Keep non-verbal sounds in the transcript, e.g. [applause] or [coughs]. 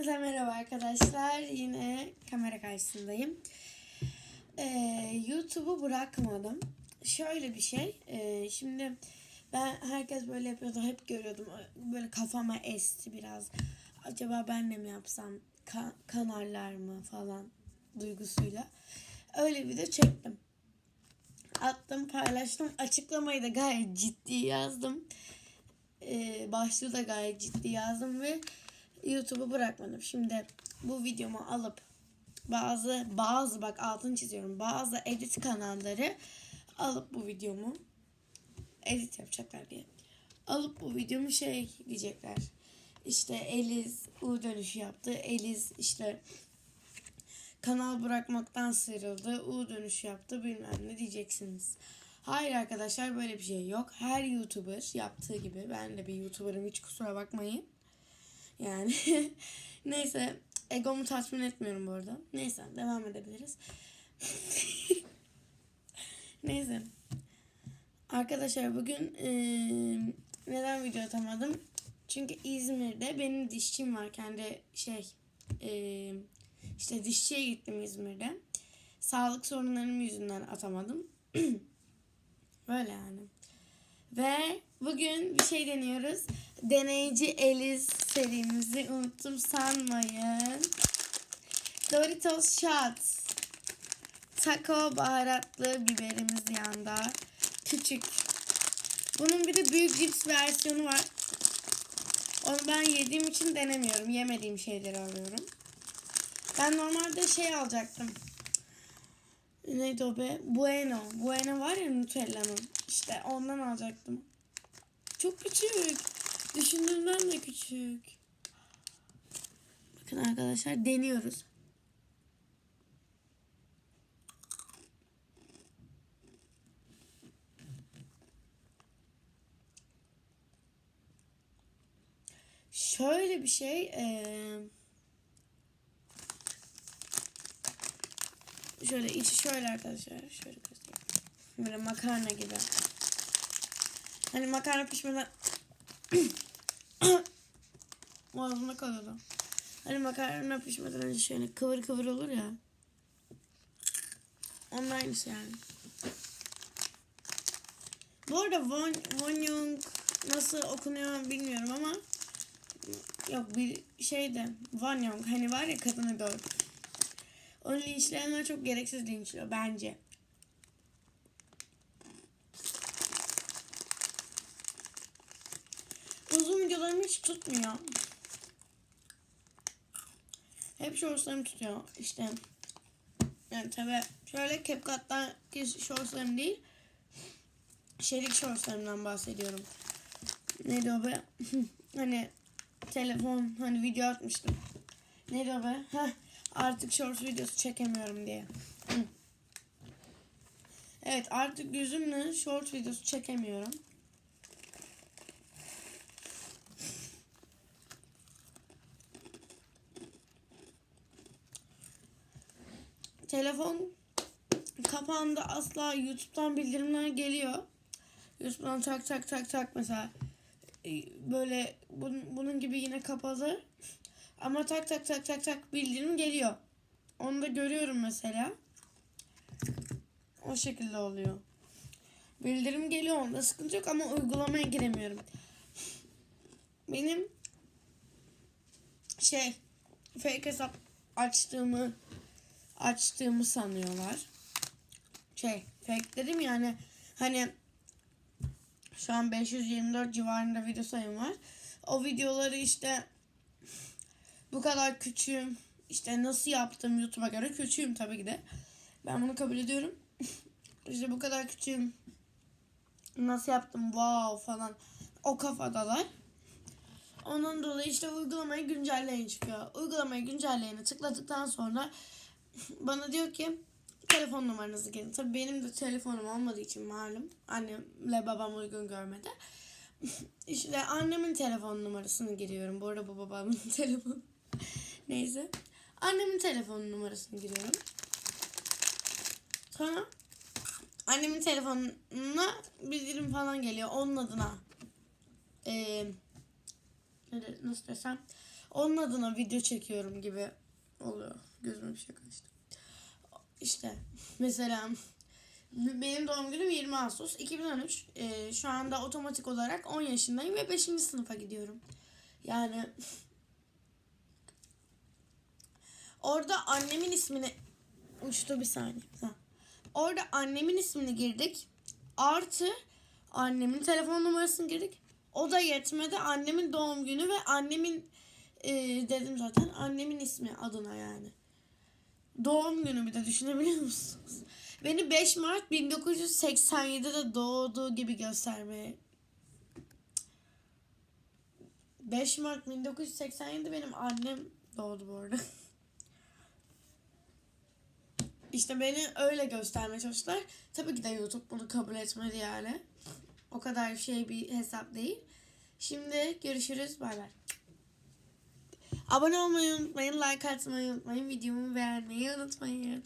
Hepinize merhaba arkadaşlar. Yine kamera karşısındayım. Ee, YouTube'u bırakmadım. Şöyle bir şey. ee, şimdi ben herkes böyle yapıyordu. Hep görüyordum. Böyle kafama esti biraz. Acaba ben de mi yapsam? Ka- kanarlar mı falan duygusuyla. Öyle bir de çektim. Attım paylaştım. Açıklamayı da gayet ciddi yazdım. Ee, başlığı da gayet ciddi yazdım ve YouTube'u bırakmadım. Şimdi bu videomu alıp bazı bazı bak altını çiziyorum. Bazı edit kanalları alıp bu videomu edit yapacaklar diye. Alıp bu videomu şey diyecekler. İşte Eliz U dönüşü yaptı. Eliz işte kanal bırakmaktan sıyrıldı. U dönüşü yaptı bilmem ne diyeceksiniz. Hayır arkadaşlar böyle bir şey yok. Her YouTuber yaptığı gibi ben de bir YouTuber'ım hiç kusura bakmayın. Yani [laughs] neyse egomu tatmin etmiyorum bu arada. Neyse devam edebiliriz. [laughs] neyse. Arkadaşlar bugün eee, neden video atamadım? Çünkü İzmir'de benim dişçim var. Kendi şey eee, işte dişçiye gittim İzmir'de. Sağlık sorunlarım yüzünden atamadım. [clears throat] Böyle yani. Ve bugün bir şey deniyoruz. Deneyici Eliz serimizi unuttum sanmayın. Doritos Shots. Taco baharatlı biberimiz yanda. Küçük. Bunun bir de büyük cips versiyonu var. Onu ben yediğim için denemiyorum. Yemediğim şeyleri alıyorum. Ben normalde şey alacaktım. Neydi o be? Bueno. Bueno var ya Nutella'nın. İşte ondan alacaktım. Çok küçük. Düşündüğümden de küçük. Bakın arkadaşlar deniyoruz. Şöyle bir şey. eee Şöyle içi şöyle arkadaşlar. Şöyle göstereyim. Böyle makarna gibi. Hani makarna pişmeden [coughs] Boğazımda kalıyordu. Hani makarna pişmeden önce şöyle kıvır kıvır olur ya. Onun aynısı yani. Bu arada Von, Von Young nasıl okunuyor bilmiyorum ama yok bir şey de Von Young hani var ya kadını doğru. Onu linçleyenler çok gereksiz linçliyor bence. Uzun videolarım hiç tutmuyor. Hep shortslarım tutuyor işte. Yani tabi şöyle CapCut'taki shortslarım değil. Şerik shortslarımdan bahsediyorum. Neydi o be? [laughs] hani telefon hani video atmıştım. Neydi o be? Heh, artık shorts videosu çekemiyorum diye. Evet artık yüzümle short videosu çekemiyorum. Telefon kapağında asla YouTube'dan bildirimler geliyor. YouTube'dan tak tak tak tak mesela e, böyle bunun, gibi yine kapalı. Ama tak tak tak tak tak bildirim geliyor. Onu da görüyorum mesela. O şekilde oluyor. Bildirim geliyor onda sıkıntı yok ama uygulamaya giremiyorum. Benim şey fake hesap açtığımı açtığımı sanıyorlar. Şey fake dedim yani hani şu an 524 civarında video sayım var. O videoları işte bu kadar küçüğüm. İşte nasıl yaptım YouTube'a göre küçüğüm tabii ki de. Ben bunu kabul ediyorum. [laughs] işte bu kadar küçüğüm. Nasıl yaptım wow falan. O kafadalar. Ondan dolayı işte uygulamayı güncelleyin çıkıyor. Uygulamayı güncelleyeni tıkladıktan sonra [laughs] bana diyor ki telefon numaranızı girin. Tabii benim de telefonum olmadığı için malum. Annemle babam uygun görmedi. [laughs] İşte annemin telefon numarasını giriyorum. Bu arada bu babamın telefonu. Neyse. Annemin telefon numarasını giriyorum. Sonra annemin telefonuna bildirim falan geliyor. Onun adına ee, nasıl desem onun adına video çekiyorum gibi oluyor. Gözüme bir şey kaçtı. İşte mesela benim doğum günüm 20 Ağustos 2013. Ee, şu anda otomatik olarak 10 yaşındayım ve 5. sınıfa gidiyorum. Yani orada annemin ismini uçtu bir saniye. Orada annemin ismini girdik. Artı annemin telefon numarasını girdik. O da yetmedi. Annemin doğum günü ve annemin e, dedim zaten annemin ismi adına yani. Doğum günü bir de düşünebiliyor musunuz? Beni 5 Mart 1987'de doğduğu gibi göstermeye 5 Mart 1987 benim annem doğdu bu arada. [laughs] İşte beni öyle göstermeye çalıştılar. Tabii ki de YouTube bunu kabul etmedi yani. O kadar şey bir hesap değil. Şimdi görüşürüz. Bay bay. Abone olmayı unutmayın. Like atmayı unutmayın. Videomu beğenmeyi unutmayın.